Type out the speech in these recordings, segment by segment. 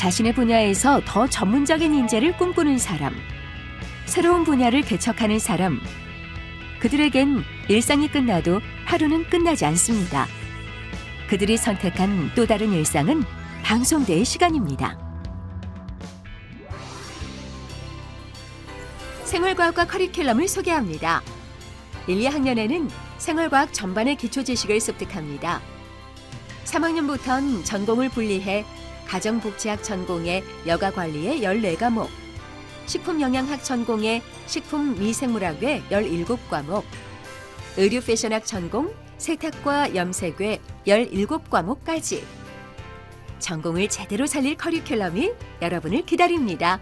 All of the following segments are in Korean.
자신의 분야에서 더 전문적인 인재를 꿈꾸는 사람, 새로운 분야를 개척하는 사람, 그들에겐 일상이 끝나도 하루는 끝나지 않습니다. 그들이 선택한 또 다른 일상은 방송대의 시간입니다. 생활과학과 커리큘럼을 소개합니다. 1, 2학년에는 생활과학 전반의 기초 지식을 습득합니다. 3학년부터는 전공을 분리해 가정복지학 전공의 여가 관리의 14과목, 식품영양학 전공의 식품미생물학의 17과목, 의류 패션학 전공 세탁과 염색의 17과목까지 전공을 제대로 살릴 커리큘럼이 여러분을 기다립니다.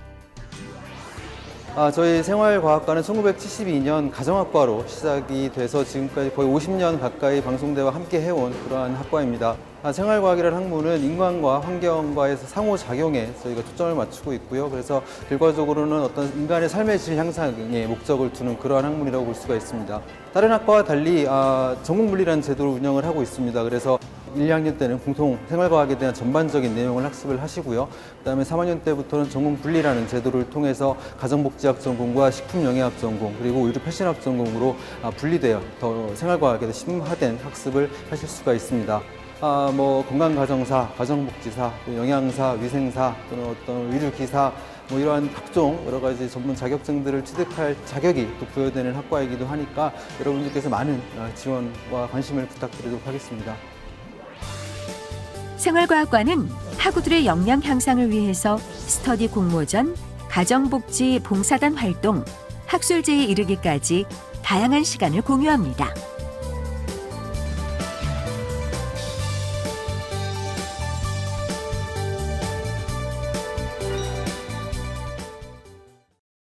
아, 저희 생활과학과는 1972년 가정학과로 시작이 돼서 지금까지 거의 50년 가까이 방송대와 함께 해온 그러한 학과입니다. 아, 생활과학이라는 학문은 인간과 환경과에서 상호작용에 저희가 초점을 맞추고 있고요. 그래서 결과적으로는 어떤 인간의 삶의 질 향상에 목적을 두는 그러한 학문이라고 볼 수가 있습니다. 다른 학과와 달리 아, 전공분리라는 제도를 운영을 하고 있습니다. 그래서 1, 2학년 때는 공통 생활과학에 대한 전반적인 내용을 학습을 하시고요. 그다음에 3학년 때부터는 전공 분리라는 제도를 통해서 가정복지학 전공과 식품영양학 전공 그리고 의류 패션학 전공으로 아, 분리되어 더 생활과학에 더 심화된 학습을 하실 수가 있습니다. 아, 뭐 건강가정사, 가정복지사, 또 영양사, 위생사 또는 어떤 의류기사 뭐 이러한 각종 여러 가지 전문 자격증들을 취득할 자격이 또 부여되는 학과이기도 하니까 여러분들께서 많은 아, 지원과 관심을 부탁드리도록 하겠습니다. 생활과학과는 학우들의 역량 향상을 위해서 스터디 공모전, 가정복지 봉사단 활동, 학술제에 이르기까지 다양한 시간을 공유합니다.